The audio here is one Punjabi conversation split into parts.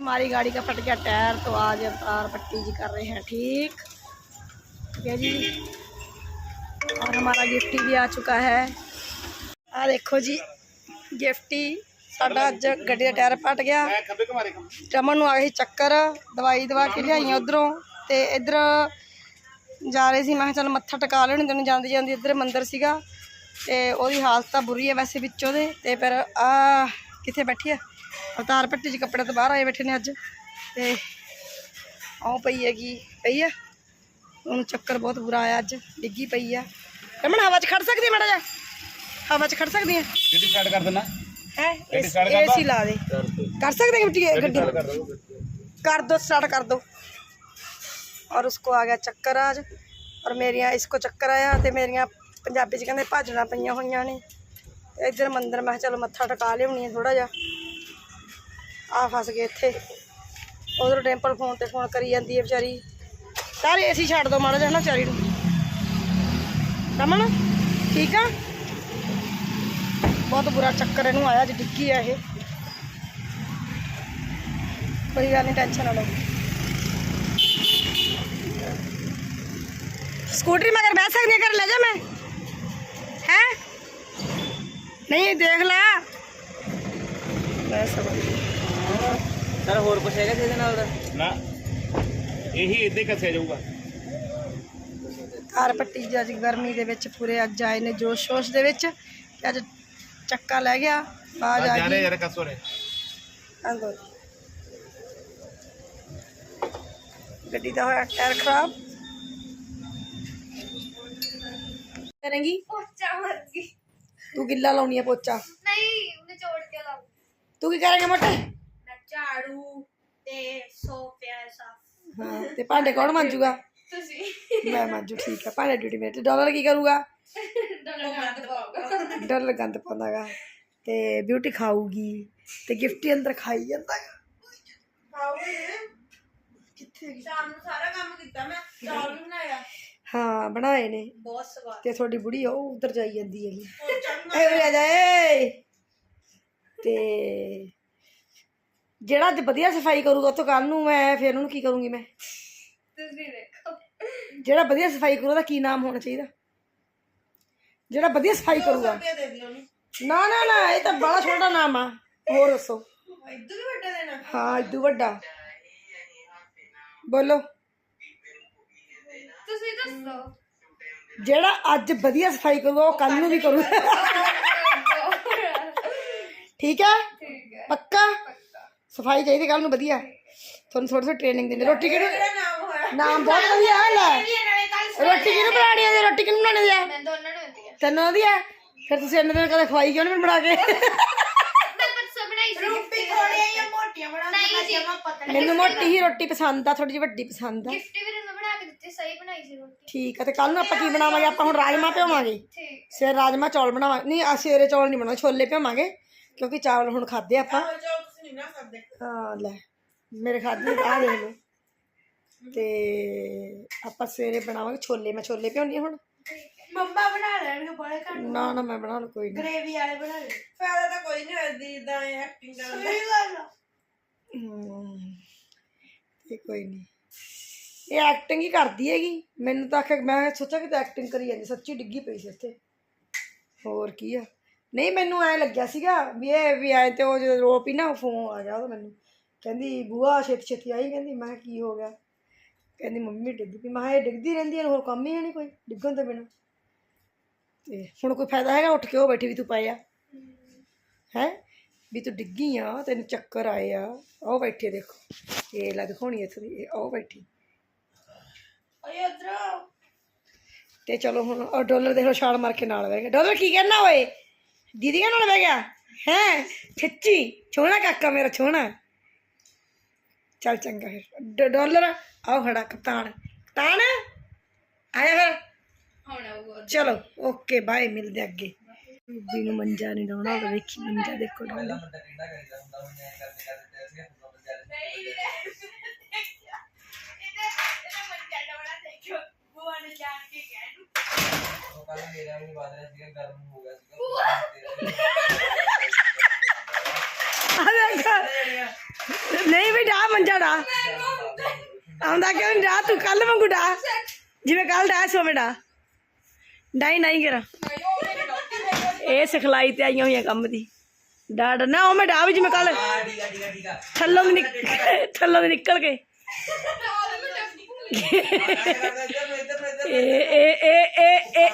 हमारी गाड़ी का फट गया टायर तो आज अवतार पट्टी जी कर रहे हैं ठीक ठीक है जी और हमारा गिफ्टी भी आ चुका है आ देखो जी गिफ्टी ਸਾਡਾ ਅੱਜ ਗੱਡੀ ਦਾ ਟਾਇਰ ਫਟ ਗਿਆ ਰਮਨ ਨੂੰ ਆ ਗਈ ਚੱਕਰ ਦਵਾਈ ਦਵਾ ਕੇ ਲਿਆਈਆਂ ਉਧਰੋਂ ਤੇ ਇੱਧਰ ਜਾ ਰਹੇ ਸੀ ਮੈਂ ਕਿਹਾ ਚੱਲ ਮੱਥਾ ਟਿਕਾ ਲੈਣ ਤੈਨੂੰ ਜਾਂਦੀ ਜਾਂਦੀ ਇੱਧਰ ਮੰਦਿਰ ਸੀਗਾ ਤੇ ਉਹਦੀ ਹਾਲਤ ਤਾਂ ਬੁਰੀ ਹੈ ਵੈਸੇ ਵਿੱਚੋਂ ਦੇ ਤੇ ਪਰ ਆ ਕਿੱਥੇ ਬੈਠੀ ਆ ਅਵਤਾਰ ਪੱਟੀ ਚ ਕੱਪੜੇ ਤੋਂ ਬਾਹਰ ਆਏ ਬੈਠੇ ਨੇ ਅੱਜ ਤੇ ਆਉ ਪਈ ਹੈਗੀ ਪਈ ਆ ਉਹਨੂੰ ਚੱਕਰ ਬਹੁਤ ਬੁਰਾ ਆਇਆ ਅੱਜ ਡਿੱਗੀ ਪਈ ਆ ਰਮਨ ਹਵਾ 'ਚ ਖੜ ਸਕਦੀ ਹੈ ਮਾੜਾ ਜਿਹਾ ਹਵਾ 'ਚ ਖੜ ਸਕਦੀ ਹੈ ਗੱਡੀ ਸਟਾਰਟ ਕਰ ਦੇਣਾ ਹੈ ਗੱਡੀ start ਕਰ ਏਸੀ ਲਾ ਦੇ कर सकते हैं ਗੱਡੀ ਗੱਡੀ ਕਰ ਦੋ कर दो स्टार्ट कर दो और उसको आ गया ਚੱਕਰ आज और ਮੇਰੀਆਂ ਇਸਕੋ ਚੱਕਰ ਆਇਆ ਤੇ ਮੇਰੀਆਂ ਪੰਜਾਬੀ ਚ ਕਹਿੰਦੇ ਭਾਜਣਾ ਪਈਆਂ ਹੋਈਆਂ ਨੇ ਤੇ ਇੱਧਰ ਮੰਦਰ, ਮੈਂ ਕਿਹਾ ਚਲੋ ਮੱਥਾ ਟਿਕਾ ਲਿਆਉਣੀ ਆ ਥੋੜਾ ਜਿਹਾ। ਆ ਫਸ ਗਏ ਇੱਥੇ। ਉਧਰ ਟੈਂਪਲ ਫੋਨ ਤੇ ਫੋਨ ਕਰੀ ਜਾਂਦੀ ਹੈ ਵਿਚਾਰੀ। ਸਾਰੇ ਏਸੀ ਛੱਡ ਦੋ ਮਾੜਾ ਜਿਹਾ ਨਾ ਵਿਚਾਰੀ ਨੂੰ। ਰਮਨ, ਠੀਕ ਆ? ਬਹੁਤ ਬੁਰਾ ਚੱਕਰ ਇਹਨੂੰ ਆਇਆ ਅੱਜ ਡਿੱਗੀ ਆ ਇਹ। ਕੋਈ ਗੱਲ ਨਹੀਂ ਟੈਨਸ਼ਨ ਨਾ ਲਓ। ਸਕੂਟਰੀ ਮਗਰ ਬਹਿ ਸਕਦੀ ਕਰ ਲੈ ਜਾ ਮੈਂ। ਨਹੀਂ ਦੇਖ ਲੈ ਬਸ ਸਰ ਹੋਰ ਕੁਛ ਹੈਗਾ ਜਿਹਦੇ ਨਾਲ ਦਾ ਨਾ ਇਹੀ ਇੱਦੇ ਕੱਸਿਆ ਜਾਊਗਾ ਕਾਰ ਪੱਟੀ ਜੀ ਅੱਜ ਗਰਮੀ ਦੇ ਵਿੱਚ ਪੂਰੇ ਅੱਜ ਆਏ ਨੇ ਜੋਸ਼ ਸ਼ੋਸ਼ ਦੇ ਵਿੱਚ ਤੇ ਅੱਜ ਚੱਕਾ ਲੈ ਗਿਆ ਬਾਜ ਆ ਜਾ ਰਹੇ ਗਈ ਯਾਰ ਕੱਸੋ ਰੇ ਅੰਦਰ ਗੱਡੀ ਦਾ ਹੋਇਆ ਟਾਇਰ ਖਰਾਬ ਕਰੇਂਗੀ ਪੋਚਾ ਮਰ ਗਈ ਤੂੰ ਗਿੱਲਾ ਲਾਉਣੀ ਹੈ ਪੋਚਾ? ਨਹੀਂ ਉਹਨੇ ਚੋੜ ਕੇ ਲਾਉ ਤੂੰ ਕੀ ਕਰੇਂਗਾ ਮੋਟੇ? ਮੈਂ ਝਾੜੂ ਤੇ ਸੋਫਿਆ ਸਾਫ਼। ਹਾਂ ਤੇ ਭਾਂਡੇ ਕੌਣ ਮਾਂਜੂਗਾ? ਤੁਸੀਂ। ਮੈਂ ਮਾਂਜੂ ਠੀਕ ਆ। ਭਾਂਡੇ ਡਿਊਟੀ ਮੇਰੇ ਤੇ ਡਾਲਰ ਕੀ ਕਰੂਗਾ? ਡੋਲਾ ਗੰਦ ਪਾਓਗਾ ਡਾਲਰ ਗੰਦ ਪਾਉਂਦਾਗਾ। ਤੇ ਬਿਊਟੀ ਖਾਊਗੀ ਤੇ ਗਿਫਟ ਅੰਦਰ ਖਾਈ ਜਾਂਦਾਗਾ। ਸ਼ਾਮ ਨੂੰ ਸਾਰਾ ਕੰਮ ਕੀਤਾ ਮੈਂ ਚੌਲ ਵੀ ਬਣਾਇਆ। ਹਾਂ ਬਣਾਏ ਨੇ। ਬਹੁਤ ਸਵਾਦ। ਤੇ ਤੁਹਾਡੀ ਬੁੜੀ ਉਹ ਉਧਰ ਜਾਈ ਜਾਂਦੀ ਹੈਗੀ। ਏ ਉਰੇ ਆ ਜਾ ਏ ਤੇ ਜਿਹੜਾ ਅੱਜ ਵਧੀਆ ਸਫ਼ਾਈ ਕਰੂਗਾ ਉਹ ਤੋਂ ਕੱਲ ਨੂੰ ਮੈਂ ਫਿਰ ਉਹਨੂੰ ਕੀ ਕਰੂੰਗੀ ਮੈਂ? ਤੁਸੀਂ ਦੇਖੋ। ਜਿਹੜਾ ਵਧੀਆ ਸਫ਼ਾਈ ਕਰੂਗਾ ਉਹਦਾ ਕੀ ਨਾਮ ਹੋਣਾ ਚਾਹੀਦਾ? ਜਿਹੜਾ ਵਧੀਆ ਸਫ਼ਾਈ ਕਰੂਗਾ। ਨਾ ਨਾ ਨਾ ਇਹ ਤਾਂ ਬੜਾ ਛੋਟਾ ਨਾਮ ਆ। ਹੋਰ ਦੱਸੋ। ਇਦੋਂ ਵੀ ਵੱਡਾ ਦੇਣਾ। ਹਾਂ ਇਦੂ ਵੱਡਾ। ਬੋਲੋ। ਤੁਸੀਂ ਦੱਸੋ। ਜਿਹੜਾ ਅੱਜ ਵਧੀਆ ਸਫ਼ਾਈ ਕਰੂਗਾ ਉਹ ਕੱਲ ਨੂੰ ਵੀ ਕਰੂਗਾ। ਠੀਕ ਹੈ? ਪੱਕਾ? ਸਫ਼ਾਈ ਚਾਹੀਦੀ ਕੱਲ ਨੂੰ ਵਧੀਆ। ਤੁਹਾਨੂੰ ਥੋੜੀ ਥੋੜੀ ਟ੍ਰੇਨਿੰਗ ਦਿੰਦੇ। ਰੋਟੀ ਕਿਹਨੂੰ ਨਾਮ ਹੋਇਆ। ਨਾਮ ਬਹੁਤ ਵਧੀਆ ਹੈ ਲੈ। ਰੋਟੀ ਕਿਹਨੂੰ ਬਣਾਉਣੀ ਹੈ? ਰੋਟੀ ਕਿਹਨੂੰ ਬਣਾਉਣੀ ਹੈ? ਮੈਂ ਦੋਨਾਂ ਨੂੰ ਹੁੰਦੀ ਆ ਤੈਨੂੰ ਆਉਂਦੀ ਹੈ? ਫਿਰ ਤੁਸੀਂ ਇੰਨੇ ਦਿਨ ਕਦੇ ਖਵਾਈ ਕਿਉਂ ਨਹੀਂ ਮੈਨੂੰ ਬਣਾ ਕੇ? ਮੈਂ ਪਰਸੋਂ ਬਣਾਈ ਸੀ। ਰੂਪੀ ਥੋੜੀਆਂ ਜਾਂ ਮੋਟੀਆਂ ਬਣਾ ਨਹੀਂ ਪਤਲੀ ਮੈਨੂੰ ਮੋਟੀ ਹੀ ਰੋਟੀ ਪਸੰਦ ਆ ਥੋੜੀ ਜਿਹੀ ਵੱਡੀ ਪਸੰਦ ਆ। ਗਿਫਟ ਦਿੱਤੀ ਸਹੀ ਬਣਾਈ ਸੀ ਰੋਟੀ। ਠੀਕ ਆ ਤੇ ਕੱਲ ਨੂੰ ਆਪਾਂ ਕੀ ਬਣਾਵਾਂਗੇ? ਆਪਾਂ ਹੁਣ ਰਾਜਮਾ ਭਿਓਵਾਂਗੇ ਠੀਕ। ਸਵੇਰ ਰਾਜਮਾ ਚੌਲ ਬਣਾਵਾਂਗੇ। ਨਹੀਂ ਆ ਸਵੇਰੇ ਚੌਲ ਨਹੀਂ ਬਣਾਉਣੇ ਛੋਲੇ ਭਿਓਵਾਂਗੇ ਕਿਉਂਕਿ ਚਾਵਲ ਹੁਣ ਖਾਦੇ ਆਪਾਂ। ਹਾਂ ਲੈ ਮੇਰੇ ਖਾਦੇ ਆ ਦੇਖ ਲਓ। ਤੇ ਆਪਾਂ ਸਵੇਰੇ ਬਣਾਵਾਂਗੇ ਛੋਲੇ। ਮੈਂ ਛੋਲੇ ਭਿਉਣੀ ਹੁਣ। ਮੰਮਾ ਬਣਾ ਲੈਣਗੇ ਬੜੇ ਘੱਟ। ਨਾ ਨਾ ਮੈਂ ਬਣਾ ਲੂ ਕੋਈ ਨਹੀਂ ਗ੍ਰੇਵੀ ਵਾਲੇ ਬਣਾ ਲੈ ਫਾਇਦਾ ਤਾਂ ਕੋਈ ਨਹੀਂ ਹੋਦੀ ਇਦਾਂ ਐਕਟਿੰਗ ਕਰਨ ਦਾ। ਸਹੀ ਗੱਲ ਕੋਈ ਨਹੀਂ ਇਹ ਐਕਟਿੰਗ ਹੀ ਕਰਦੀ ਹੈਗੀ। ਮੈਨੂੰ ਤਾਂ ਆਖਿਆ, ਮੈਂ ਸੋਚਿਆ ਕਿ ਤਾਂ ਐਕਟਿੰਗ ਕਰੀ ਜਾਂਦੀ, ਸੱਚੀ ਡਿੱਗੀ ਪਈ ਸੀ ਇੱਥੇ। ਹੋਰ ਕੀ ਆ। ਨਹੀਂ, ਮੈਨੂੰ ਐ ਲੱਗਿਆ ਸੀਗਾ ਵੀ ਇਹ ਵੀ ਐ ਤੇ ਉਹ ਜਦੋਂ ਰੋ ਪਈ ਨਾ ਫੋਨ ਆ ਗਿਆ ਉਹਦਾ ਮੈਨੂੰ। ਕਹਿੰਦੀ, ਬੂਆ, ਛੇਤੀ ਛੇਤੀ ਆਈ। ਕਹਿੰਦੀ, ਮੈਂ ਕਿਹਾ, ਕੀ ਹੋ ਗਿਆ? ਕਹਿੰਦੀ, ਮੰਮੀ ਡਿੱਗ ਪਈ। ਮੈਂ ਕਿਹਾ, ਇਹ ਡਿੱਗਦੀ ਰਹਿੰਦੀ ਹੈ ਹੋਰ ਕੰਮ ਹੀ ਹੈ ਨਹੀਂ ਕੋਈ, ਡਿੱਗਣ ਤੋਂ ਬਿਨਾਂ? ਤੇ ਹੁਣ ਕੋਈ ਫਾਇਦਾ ਹੈਗਾ? ਉੱਠ ਕੇ ਉਹ ਬੈਠੀ ਵੀ ਤੂੰ ਪਾਇਆ। ਹੈ? ਵੀ ਤੂੰ ਡਿੱਗੀ ਆ, ਤੈਨੂੰ ਚੱਕਰ ਆਏ ਆ। ਉਹ ਬੈਠੀ ਦੇਖੋ। ਇਹ ਲੈ ਦਿਖਾਉਣੀ ਇੱਥੇ ਦੀ, ਇਹ ਉਹ ਬੈਠੀ। ਓਏ ਉਧਰ। ਤੇ ਚਲੋ ਹੁਣ ਉਹ ਡਾਲਰ ਦੇਖ ਲਓ ਛਾਲ ਮਾਰ ਕੇ ਨਾਲ ਬਹਿ ਗਿਆ। ਡਾਲਰ ਕੀ ਕਹਿਣਾ ਓਏ? ਦੀਦੀ ਨਾਲ ਬਹਿ ਗਿਆ? ਹੈ? ਛੱਚੀ ਛੋਣਾ ਕਾਕਾ ਮੇਰਾ ਛੋਣਾ ਚੱਲ ਚੰਗਾ ਫਿਰ। ਡਾਲਰ ਆਓ ਖੜਾ ਕਪਤਾਨ। ਕਪਤਾਨ ਆਇਆ ਫਿਰ। ਚਲੋ ਓਕੇ ਬਾਏ ਮਿਲਦੇ ਅੱਗੇ। ਨੂੰ ਮੰਜਾ ਨਹੀਂ ਡਾਉਣਾ ਉਹ ਵੇਖੀ ਮੰਜਾ ਦੇਖੋ ਡਾਉਣਾ ਕੱਲ ਮੇਰਾ ਵੀ ਵੱਧ ਰਿਹਾ ਸੀਗਾ ਗਰਮ ਹੋ ਗਿਆ ਨਹੀਂ ਵੀ ਮੰਜਾ ਡਾ। ਆਉਂਦਾ ਕਿਉਂ ਨੀ ਡਾ ਤੂੰ ਕੱਲ ਵਾਂਗੂ ਡਾ। ਜਿਵੇਂ ਕੱਲ ਡਾ ਸੋਵੇਂ ਡਾ। ਡਾਈ ਨਹੀਂ ਕਰਾਂ। ਇਹ ਸਿਖਲਾਈ ਤੇ ਆਈਆਂ ਹੋਈਆਂ ਕੰਮ ਦੀ। ਡਾ ਡਾ ਨਾ ਉਹ ਮੈਂ ਡਾ ਵੀ ਜਿਵੇਂ ਕੱਲ ਹਾਂ ਠੀਕ ਆ ਠੀਕ ਆ ਠੀਕ ਆ। ਥੱਲੋਂ ਦੀ ਨਿਕ- ਥੱਲੋਂ ਦੀ ਨਿਕਲ ਕੇ ਇੱਧਰ ਨੂੰ ਇੱਧਰ ਨੂੰ ਇੱਧਰ ਇਹ ਇਹ ਇਹ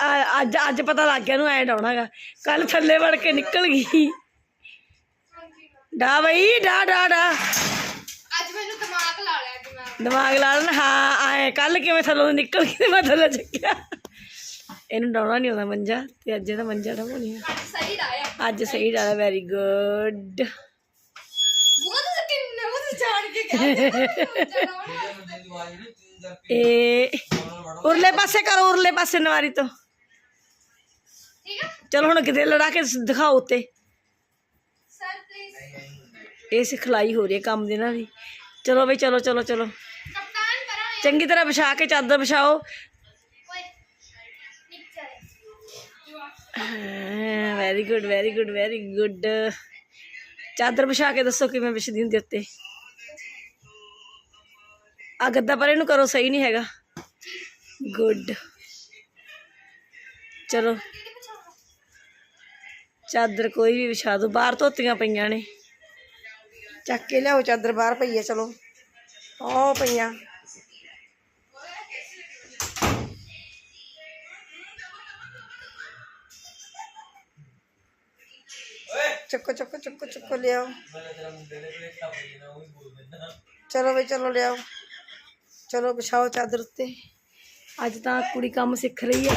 ਆ- ਅੱਜ ਅੱਜ ਪਤਾ ਲੱਗ ਗਿਆ ਨੂੰ ਐ ਡਾਉਣਾਗਾ ਕੱਲ ਥੱਲੇ ਵੜ ਕੇ ਨਿਕਲ ਗਈ। ਡਾ ਬਈ ਡਾ ਡਾ ਡਾ। ਅੱਜ ਮੈਨੂੰ ਦਿਮਾਗ ਲਾ ਲਿਆ ਦਿਮਾਗ। ਦਿਮਾਗ ਲਾ ਲੈਣਾ। ਹਾਂ ਐ ਕੱਲ ਕਿਵੇਂ ਥੱਲੋਂ ਦੀ ਨਿਕਲ ਗਈ ਤੇ ਮੈਂ ਥੱਲੇ ਚੱਕਿਆ। ਇਹਨੂੰ ਡਾਉਣਾ ਨਹੀਂ ਆਉਂਦਾ ਮੰਜਾ ਤੇ ਅੱਜ ਇਹਦਾ ਮੰਜਾ ਡਾਉਣੀ ਆ। ਅੱਜ ਸਹੀ ਰਾਇਆ ਅੱਜ ਸਹੀ ਡਾਲਾ ਵੈਰੀ ਗੁੱਡ ਬਹੁਤ ਤੁਸੀਂ ਕਿੰਨੇ ਉਹ ਜਾਣ ਕੇ ਕਹਿੰਦੇ ਬੰਦੇ ਦੀ ਆਵਾਜ਼ ਨਹੀਂ ਤੀਨ ਜਰ ਇਹ ਉਰਲੇ ਪਾਸੇ ਕਰੋ ਉਰਲੇ ਪਾਸੇ ਨਵਾਰੀ ਤੋਂ ਠੀਕ ਹੈ ਚਲੋ ਹੁਣ ਕਿਤੇ ਲੜਾ ਕੇ ਦਿਖਾਓ ਉੱਤੇ ਸਰ ਪਲੀਜ਼ ਇਹ ਸਿਖਲਾਈ ਹੋ ਰਹੀ ਹੈ ਕੰਮ ਦੀ ਨਾ ਦੀ ਚਲੋ ਬਈ ਚਲੋ ਚਲੋ ਚਲੋ ਕਪਤਾਨ ਕਰਾਂ ਚੰਗੀ ਤਰ੍ਹਾਂ ਵਿਛਾ ਕੇ ਆ ਗੱਦਾ ਪਰ ਇਹਨੂੰ ਕਰੋ, ਸਹੀ ਨਹੀਂ ਹੈਗਾ। ਗੁੱਡ ਚਲੋ। ਚਾਦਰ ਕੋਈ ਵੀ ਵਿਛਾ ਦੋ, ਬਾਹਰ ਧੋਤੀਆਂ ਪਈਆਂ ਨੇ। ਚੱਕ ਕੇ ਲਿਆਓ, ਚਾਦਰ ਬਾਹਰ ਪਈ ਹੈ ਚਲੋ। ਉਹ ਪਈਆਂ। ਚੱਕੋ ਚੱਕੋ ਚੱਕੋ ਚੱਕੋ, ਲਿਆਓ। ਮੈਂ ਵੀ ਚਲੋ ਬਈ, ਚਲੋ, ਲਿਆਓ। ਚਲੋ ਵਿਛਾਓ ਚਾਦਰ ਉੱਤੇ ਅੱਜ ਤਾਂ ਕੁੜੀ ਕੰਮ ਸਿੱਖ ਰਹੀ ਹੈ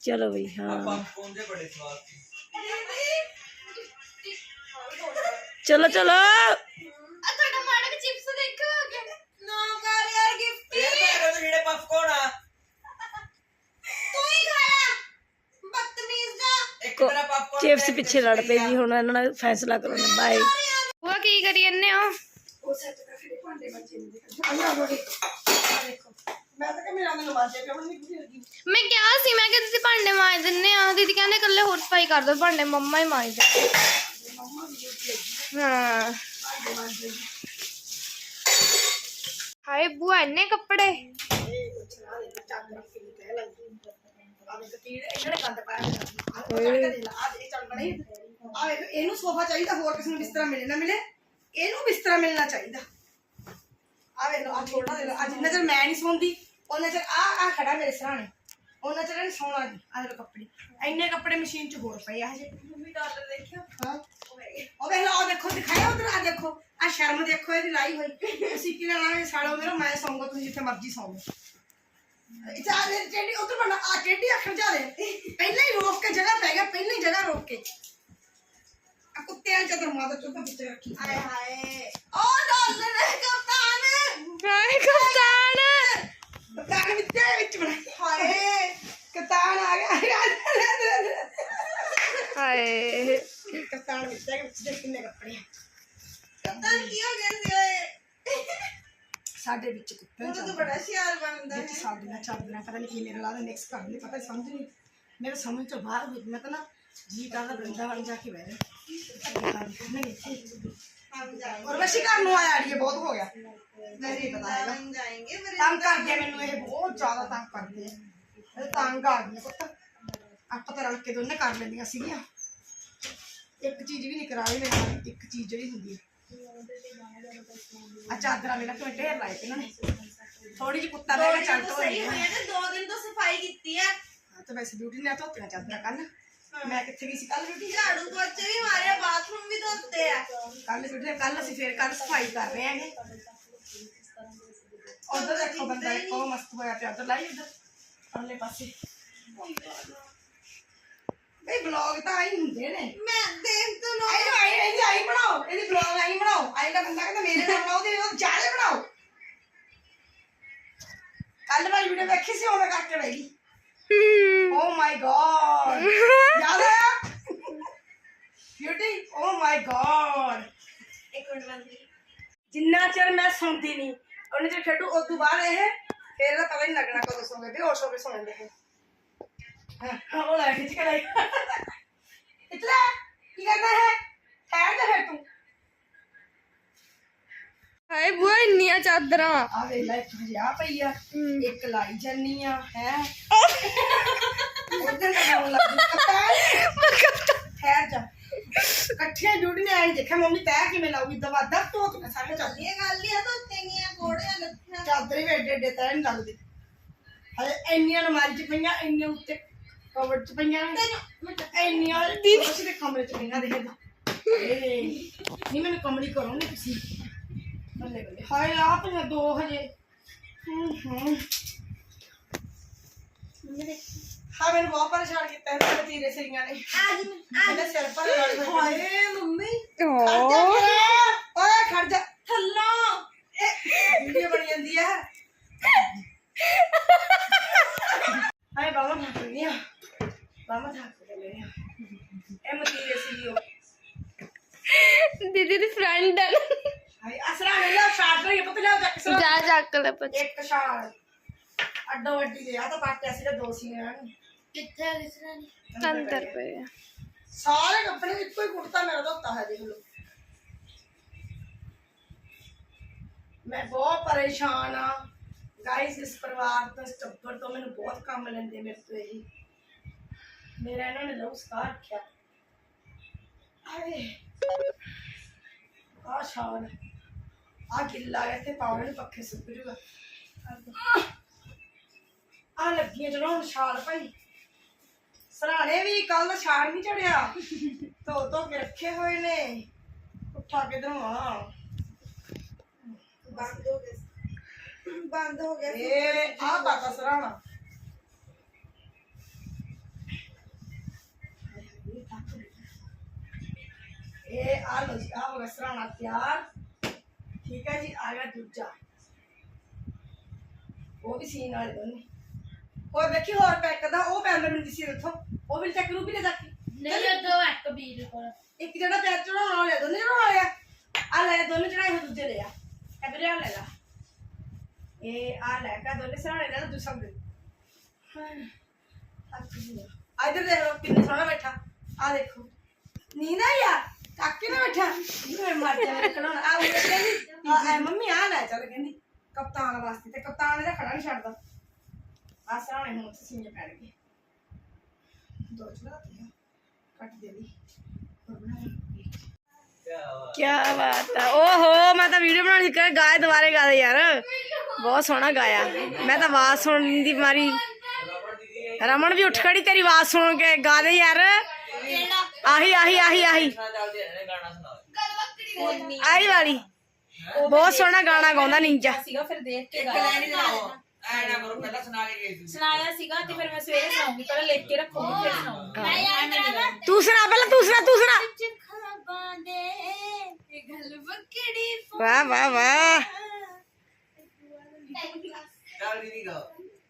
ਚਲੋ ਬਈ ਹਾਂ ਪਾਪਕੌਰਨ ਦੇ ਬੜੇ ਸਵਾਦ ਸੀ ਚਲੋ ਚਲੋ ਆ ਤੁਹਾਡਾ ਮਾੜਾ ਚਿਪਸ ਦੇਖੋ ਆ ਗਿਆ ਨਾ ਕਰ ਯਾਰ ਗਿਫਟ ਇਹ ਮੇਰੇ ਤੋਂ ਜਿਹੜੇ ਪਾਪਕੌਰਨ ਆ ਤੂੰ ਹੀ ਖਾਇਆ ਬਦਤਮੀਜ਼ ਦਾ ਇੱਕ ਤੇਰਾ ਪਾਪਕੌਰਨ ਚਿਪਸ ਪਿੱਛੇ ਲੜ ਪਏ ਜੀ ਹੁਣ ਇਹਨਾਂ ਨਾਲ ਫੈਸਲਾ ਕਰੋ ਨਾ ਬਾਏ ਉਹ ਕੀ ਕਰੀ ਜੰਨੇ ਹੋ ਮੈਂ ਤਾਂ ਕਿ ਮੇਰਾ ਮੈਨੂੰ ਮਾਜੇ ਪਿਆ ਨਹੀਂ ਕਿਉਂ ਮੈਂ ਕਿਹਾ ਸੀ, ਮੈਂ ਕਿ ਤੁਸੀਂ ਭਾਂਡੇ ਮਾਂਜ ਦਿੰਨੇ ਆ। ਦੀਦੀ ਕਹਿੰਦੇ ਇਕੱਲੇ ਹੋਰ ਸਫ਼ਾਈ ਕਰ ਦੋ ਭਾਂਡੇ ਮੰਮਾ ਹੀ ਮਾਂਜਦੇ ਹਾਂ। ਹਾਏ, ਬੂਆ, ਇੰਨੇ ਕੱਪੜੇ। ਇਹਨੂੰ ਸੋਫਾ ਚਾਹੀਦਾ, ਹੋਰ ਕਿਸੇ ਨੂੰ ਬਿਸਤਰਾ ਮਿਲੇ ਨਾ ਮਿਲੇ। ਇਹਨੂੰ ਬਿਸਤਰਾ ਮਿਲਣਾ ਚਾਹੀਦਾ। ਆ ਵੇਖ ਲਓ ਆ ਛੋਟਾ ਦੇ ਲਓ ਆ ਜਿੰਨਾ ਚਿਰ ਮੈਂ ਨਹੀਂ ਸੌਂਦੀ ਉਹਨਾਂ ਚਿਰ ਆ ਆ ਖੜਾ ਮੇਰੇ ਸਰਾਣੇ ਉਹਨਾਂ ਚਿਰ ਇਹਨੇ ਸੌਣਾ ਨਹੀਂ ਆ ਦੇਖੋ ਕੱਪੜੇ ਇੰਨੇ ਕੱਪੜੇ ਮਸ਼ੀਨ 'ਚ ਹੋਰ ਪਏ ਆ ਹਜੇ ਮੰਮੀ ਡਾਲਰ ਦੇਖਿਓ ਹਾਂ ਉਹ ਵੇਖ ਲਓ ਉਹ ਦੇਖੋ ਦਿਖਾਇਆ ਉਧਰ ਆ ਦੇਖੋ ਆ ਸ਼ਰਮ ਦੇਖੋ ਇਹਦੀ ਲਾਈ ਹੋਈ ਤੁਸੀਂ ਕੀ ਲੈਣਾ ਸਾੜੋ ਮੇਰਾ ਮੈਂ ਸੌਂਗਾ ਤੁਸੀਂ ਜਿੱਥੇ ਮਰਜ਼ੀ ਸੌਂਗੇ ਚਾਲੇ ਟੇਡੀ ਉਧਰ ਬਣਾ ਆ ਟੇਡੀ ਅੱਖਰ ਚਾਲੇ ਪਹਿਲਾਂ ਹੀ ਰੋਕ ਕੇ ਜਗ੍ਹਾ ਪੈ ਗਿਆ ਪਹਿਲਾਂ ਹੀ ਜਗ੍ਹਾ ਰੋਕ ਕੇ ਆ ਕੁੱਤਿਆਂ ਚ ਤਾਂ ਮਾਤਾ ਚੁੱਪ ਵਿੱਚ ਰੱਖੀ ਹਾਏ ਹਾਏ ਉਹ ਡਾਲਰ ਹੈ ਕਪਤਾਨ ਹਾਏ ਕਪਤਾਨ ਕਤਾਨ ਵਿੱਚ ਵਿੱਚ ਬਣਾਈ ਹਾਏ ਕਤਾਨ ਆ ਗਿਆ ਹਾਏ ਕਤਾਨ ਵਿੱਚ ਦੇ ਵਿੱਚ ਦੇ ਕਿੰਨੇ ਕੱਪੜੇ ਆ। ਕਪਤਾਨ ਕੀ ਹੋ ਗਿਆ ਸੀ ਓਏ ਸਾਡੇ ਵਿੱਚ ਕੁੱਤੇ ਉਹ ਤੂੰ ਬੜਾ ਚਾਦਰਾਂ ਪਤਾ ਨਹੀਂ ਕੀ ਮੇਰੇ ਨਾਲ ਮਿਕਸ ਕਰ ਨਹੀਂ ਪਤਾ ਸਮਝ ਨਹੀਂ ਤਾਂ ਨਾ ਕੇ ਬਹਿ ਜਾ। ਨਹੀਂ और ਇੱਕ ਚੀਜ਼ ਵੀ ਨਹੀਂ ਕਰਾਈ ਮੇਰੇ ਇੱਕ ਚੀਜ਼ ਜਿਹੜੀ ਹੁੰਦੀ ਆ। ਚਾਦਰਾਂ ਮੇਰਾ ਕਿਵੇਂ ਢੇਰ ਲਾਏ ਇਹਨਾਂ ਨੇ। ਥੋੜੀ ਜਿਹੀ ਕੁੱਤਾ ਬਹਿ ਕੇ ਚੱਲ तो ਤੋਂ सही हुई है ना दो दिन तो सफाई की है ਹਾਂ ਤਾਂ ਵੈਸੇ ਬਿਊਟੀ ਨੇ ਧੋਤੀਆਂ ਚਾਦਰਾਂ ਕੱਲ ਮੈਂ ਕਿੱਥੇ ਗਈ ਸੀ ਕੱਲ ਬਿਊਟੀ झाड़ू पोछे भी हमारे बाथरूम भी धोते हैं ਕੱਲ ਬਿਊਟੀ ਕੱਲ ਅਸੀਂ ਫੇਰ ਕੱਲ ਸਫਾਈ ਕਰ ਰਹੇ ਆਂਗੇ ਉਧਰ ਦੇਖੋ ਬੰਦਾ ਦੇਖੋ ਮਸਤ ਹੋਇਆ ਪਿਆ ਉਧਰ ਲਾਈ ਉਧਰ ਅਗਲੇ ਪਾਸੇ ਬਈ ਬਲੌਗ ਤਾਂ ਆਈ ਹੁੰਦੇ ਨੇ मैं देख तो लो ਆਈ ਆਈ ਆਈ ਆਈ ਬਣਾਓ ਇਹਦੀ ਬਲੌਗ ਆਈ ਬਣਾਓ ਆਈ ਦਾ ਬੰਦਾ ਕਹਿੰਦਾ ਮੇਰੇ ਨਾਲ ਬਣਾਓ ਤੇ ਉਹ ਜਾਲੇ ਬਣਾਓ ਕੱਲ ਵਾਲੀ ਵੀਡੀਓ ਵੇਖੀ ਸੀ ਉਹਨੇ ਕਰਕੇ ਬਹਿ ਗਈ ਓ ਮਾਈ ਗॉड ਯਾਦ ਆਇਆ? ਬਿਊਟੀ ਓ ਮਾਈ ਗॉड ਇੱਕ ਮਿੰਟ ਬੰਦ ਜਿੰਨਾ ਚਿਰ ਮੈਂ ਸੁਣਦੀ ਨਹੀਂ ਉਹਨੇ ਜੇ ਖੇਡੂ ਉਸ ਤੋਂ ਬਾਅਦ ਇਹ ਫਿਰ ਇਹਦਾ ਪਤਾ ਨਹੀਂ ਲੱਗਣਾ ਕਦੋਂ ਸੁਣਦੇ ਵੀ ਹੋਰ ਸੌਂਦੇ ਸੌਂਦੇ ਹੈ ਹਾਂ ਉਹ ਲੈ ਖਿੱਚ ਕੇ ਲਈ ਇਤਲਾ ਕੀ ਕਰਨਾ ਹੈ? ਠਹਿਰ ਜਾ ਫਿਰ ਤੂੰ। ਹਾਏ ਬੂਆ ਇੰਨੀਆਂ ਚਾਦਰਾਂ ਆ ਵੇਖ ਲੈ ਇੱਕ ਹਜੇ ਆ ਪਈ ਆ ਇੱਕ ਲਾਈ ਜੰਨੀ ਆ ਹੈ ਉਧਰ ਕਰਾਉਣ ਲੱਗੀ ਕਪਤਾਨ ਠਹਿਰ ਜਾ ਇਕੱਠੀਆਂ ਜੁੜੀਆਂ ਐਂ ਦੇਖਿਆ ਮੰਮੀ ਤੈ ਕਿਵੇਂ ਲਾਉਗੀ ਦਵਾ ਦਬ ਤੋਂ ਤੇ ਸਾਰੇ ਚੱਲਦੀ ਇਹ ਗੱਲ ਹੀ ਆ ਤਾਂ ਤੇਗੀਆਂ ਕੋੜਿਆਂ ਲੱਥੀਆਂ ਚਾਦਰੇ ਵੀ ਏਡੇ ਏਡੇ ਤੈ ਨਹੀਂ ਲੱਗਦੇ ਹਲੇ ਇੰਨੀਆਂ ਅਲਮਾਰੀ ਚ ਪਈਆਂ ਇੰਨੇ ਉੱਤੇ ਕਵਰ ਚ ਪਈਆਂ ਨੇ ਇੰਨੀਆਂ ਦੀਦੀ ਦੇ ਕਮਰੇ ਚ ਪਈਆਂ ਦੇਖ ਏ ਨਹੀਂ ਮੈਨੂੰ ਕਮਲੀ ਕਰੋ ਨਹੀਂ ਤੁਸੀਂ ਬੱਲੇ ਬੱਲੇ। ਹਾਏ ਆ ਪਈਆਂ ਦੋ ਹਜੇ। ਹੂੰ ਹੂੰ। ਹਾਂ ਮੈਨੂੰ ਬਹੁਤ ਪਰੇਸ਼ਾਨ ਕੀਤਾ ਹੈ ਮੇਰੇ ਤੀਰੇ ਸਰੀਆਂ ਨੇ। ਮੇਰੇ ਸਿਰ ਪਰ ਲੜ ਹੋਏ ਮੰਮੀ। ਓ ਓਏ ਖੜ ਜਾ। ਥੱਲੋਂ। ਵੀਡੀਓ ਬਣ ਜਾਂਦੀ ਆ। ਹਾਏ ਬਾਬਾ ਥੱਕ ਗਈ ਆ। ਬਾਬਾ ਥੱਕ ਗਈ ਆ। ਇਹ ਮਤੀਰੇ ਸੀ ਦੀਦੀ ਦੀ ਫਰੈਂਡ ਹੈ ਹਾਏ ਅਸਰਾ ਲਾ ਸ਼ਾਟ ਲਈ ਪਤਾ ਲਿਆ ਚੱਕ ਸਰਾ ਜਾ ਜਾ ਕੇ ਲੈ ਪੁੱਛ ਇੱਕ ਸ਼ਾਟ ਅੱਡੋ ਅੱਡੀ ਦੇ ਆ ਤਾਂ ਪਾਟਿਆ ਸੀ ਦੋ ਸੀ ਨੇ ਕਿੱਥੇ ਆ ਕਿਸਰਾ ਨੇ? ਅੰਦਰ ਪਏ ਆ। ਸਾਰੇ ਕੱਪੜੇ ਇੱਕੋ ਹੀ ਕੁੜਤਾ ਮੇਰਾ ਧੋਤਾ ਹੈ ਦੇਖ ਲਓ। ਮੈਂ ਬਹੁਤ ਪਰੇਸ਼ਾਨ ਆ। ਗਾਇਸ ਇਸ ਪਰਿਵਾਰ ਤੋਂ ਇਸ ਟੱਬਰ ਤੋਂ ਮੈਨੂੰ ਬਹੁਤ ਕੰਮ ਲੈਂਦੇ ਮੇਰੇ ਤੋਂ ਇਹ। ਮੇਰਾ ਇਹਨਾਂ ਨੇ ਲਹੂ ਸਕਾ ਰੱਖਿਆ। ਆਏ ਆ ਸ਼ਾਨ। ਆ ਗਿੱਲਾ ਹੈ ਤੇ ਪਾਉਣੇ ਨੂੰ ਪੱਖੇ ਸੁੱਕ ਜੂਗਾ। ਆ ਲੱਗੀਆਂ ਹੁਣ ਛਾਲ ਭਾਈ। ਸਰਾਣੇ ਵੀ ਕੱਲ ਦਾ ਛਾੜ ਨਹੀਂ ਚੜਿਆ। ਧੋ ਧੋ ਕੇ ਰੱਖੇ ਹੋਏ ਨੇ। ਉੱਠਾ ਕਿਧਰੋਂ ਆ ਬੰਦ ਹੋ ਗਿਆ ਬੰਦ ਹੋ ਗਿਆ ਇਹ ਆ ਬਾਤਾ ਸਰਾਣਾ। ਇਹ ਆ ਲੋ ਆ ਹੋ ਗਿਆ ਸਰਾਣਾ ਤਿਆਰ। ਠੀਕ ਹੈ ਜੀ ਆ ਗਿਆ ਦੂਜਾ। ਉਹ ਵੀ ਸੀਨ ਵਾਲੇ ਦੋਨੇ। ਹੋਰ ਵੇਖੀ ਹੋਰ ਪੈਕ ਦਾ ਉਹ ਪੈਨ ਮੈਨੂੰ ਦਿਸੀ ਰੱਖੋ ਉਹ ਵੀ ਚੱਕ ਰੂ ਵੀ ਲੈ ਜਾ ਨਹੀਂ ਦੋ ਇੱਕ ਵੀਰ ਕੋਲ। ਇੱਕ ਜਿਹੜਾ ਪੈਰ ਚੜਾਉਣ ਵਾਲੇ ਆ, ਦੋਨੇ ਚੜਾਉਣ ਵਾਲੇ ਆ ਆ ਲੈ ਦੋਨੇ ਚੜਾਏ ਹੋਏ ਦੂਜੇ ਲੈ ਆ। ਇਹ ਵੀਰੇ ਆ ਲੈ ਲਾ। ਇਹ ਆ ਲੈ ਕਾ ਦੋਨੇ ਸਰਾਣੇ ਲੈ ਲਾ ਦੂਸਰਾ ਦੇ ਆ ਇਧਰ ਦੇਖ ਕਿੰਨੇ ਸੋਹਣਾ ਬੈਠਾ। ਆ ਦੇਖੋ। ਨੀਂਦ ਆਈ ਆ ਕਾਕੇ ਬੈਠਾ। ਮੈਂ ਮਰ ਜਾ ਮੇਰੇ ਆ ਉਹ ਕਹਿੰਦੀ ਆ ਐ ਮੰਮੀ ਆ ਲੈ ਚੱਲ ਕਹਿੰਦੀ। ਕਪਤਾਨ ਵਾਸਤੇ ਤੇ ਕਪਤਾਨ ਇਹਦਾ ਖੜਾ ਨਹੀਂ ਛੱਡਦਾ। ਆ ਸਰਾਣੇ ਹੁਣ ਸੀਨੇ ਪੈਣ ਦੋ ਚੜਾਤੀ ਕੱਟ ਦੇ ਦੀ ਹੋਰ ਬਣਾ ਕੀ ਬਾਤ ਹੈ ਓਹੋ, ਮੈਂ ਤਾਂ ਵੀਡੀਓ ਬਣਾਉਣੀ ਸੀ ਕਿ ਗਾਏ ਦੁਬਾਰੇ ਗਾ ਦੇ ਯਾਰ। ਬਹੁਤ ਸੋਹਣਾ ਗਾਇਆ। ਮੈਂ ਤਾਂ ਆਵਾਜ਼ ਸੁਣਨ ਦੀ ਮਾਰੀ। ਰਮਨ ਵੀ ਉੱਠ ਖੜੀ, ਤੇਰੀ ਆਵਾਜ਼ ਸੁਣ ਕੇ ਗਾ ਦੇ ਯਾਰ। ਆਹੀ ਆਹੀ ਆਹੀ ਆਹੀ। ਆਹੀ ਵਾਲੀ। ਬਹੁਤ ਸੋਹਣਾ ਗਾਣਾ ਗਾਉਂਦਾ ਨਿੰਜਾ। ਸੀਗਾ ਫਿਰ ਦੇਖ ਕੇ ਸੁਣਾਇਆ ਸੀਗਾ ਤੇ ਫਿਰ ਮੈਂ ਸਵੇਰੇ ਸੁਣਾਉਂਗੀ ਪਹਿਲਾਂ ਲਿਖ ਕੇ ਰੱਖੂਗੀ ਫਿਰ ਸੁਣਾਉਂਗੀ ਤੂੰ ਸੁਣਾ ਪਹਿਲਾਂ ਤੂੰ ਸੁਣਾ ਤੂੰ ਸੁਣਾ। ਵਾਹ ਵਾਹ ਵਾਹ।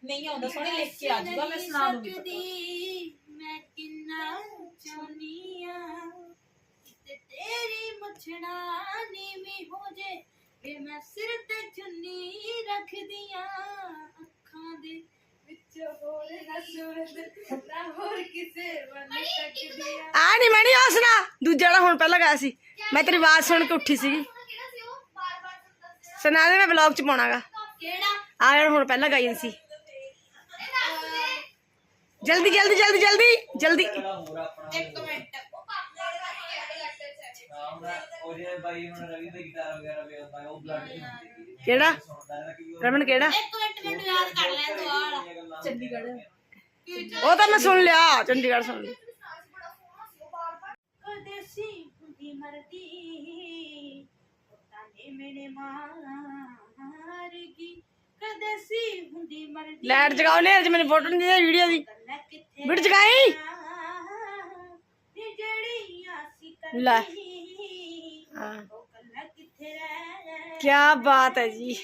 ਨਹੀਂ ਆਉਂਦਾ ਸੋਹਣੇ ਲਿਖ ਕੇ ਆ ਜਾਊਗਾ ਮੈਂ ਸੁਣਾ ਦੂੰਗੀ। ਮੈਂ ਕਿੰਨਾ ਚਾਹੁੰਦੀ ਆ ਤੇ ਤੇਰੀ ਮੁਛੜਾ ਨੀਵੀਂ ਹੋ ਜੇ ਵੇ ਮੈਂ ਸਿਰ ਤੇ ਚੁੰਨੀ ਰੱਖਦੀ ਆ ਅੱਖਾਂ ਦੇ ਵਿੱਚ ਹੋਰ ਨਾ ਸੂਰਤ ਨਾ ਹੋਰ ਕਿਸੇ ਵੱਲ ਤੱਕਦੀ ਆ ਆ ਨਹੀਂ ਮੈਂ ਨਹੀਂ ਉਹ ਸੁਣਾ। ਦੂਜਾ ਜਿਹੜਾ ਹੁਣ ਪਹਿਲਾਂ ਗਾਇਆ ਸੀ। ਮੈਂ ਤੇਰੀ ਆਵਾਜ਼ ਸੁਣ ਕੇ ਉੱਠੀ ਸੀਗੀ। ਸੁਣਾ ਦੇ ਮੈਂ ਵਲੌਗ ਚ ਪਾਉਣਾਗਾ। ਕਿਹੜਾ? ਆ ਜਿਹੜਾ ਹੁਣ ਪਹਿਲਾਂ ਗਾਈ ਸੀ। ਜਲਦੀ ਜਲਦੀ ਜਲਦੀ ਜਲਦੀ ਜਲਦੀ ਜਿਹੜਾ ਹੋਰ ਆਪਣਾ ਇੱਕ ਮਿੰਟ ਨਾਮ ਦਾ ਉਹ ਜਿਹੜੇ ਬਾਈ ਹੁਣ ਰਵੀ ਦਾ ਗਿਟਾਰ ਵਗੈਰਾ ਵੇਚਦਾ ਉਹ ਬਲੱਡ ਕਿਹੜਾ ਸੁਣਦਾ ਰਹਿੰਦਾ ਵੀਡੀਓ ਜਗਾਈ ਲੈ। ਹਾਂ। ਕੀ ਬਾਤ ਹੈ ਜੀ।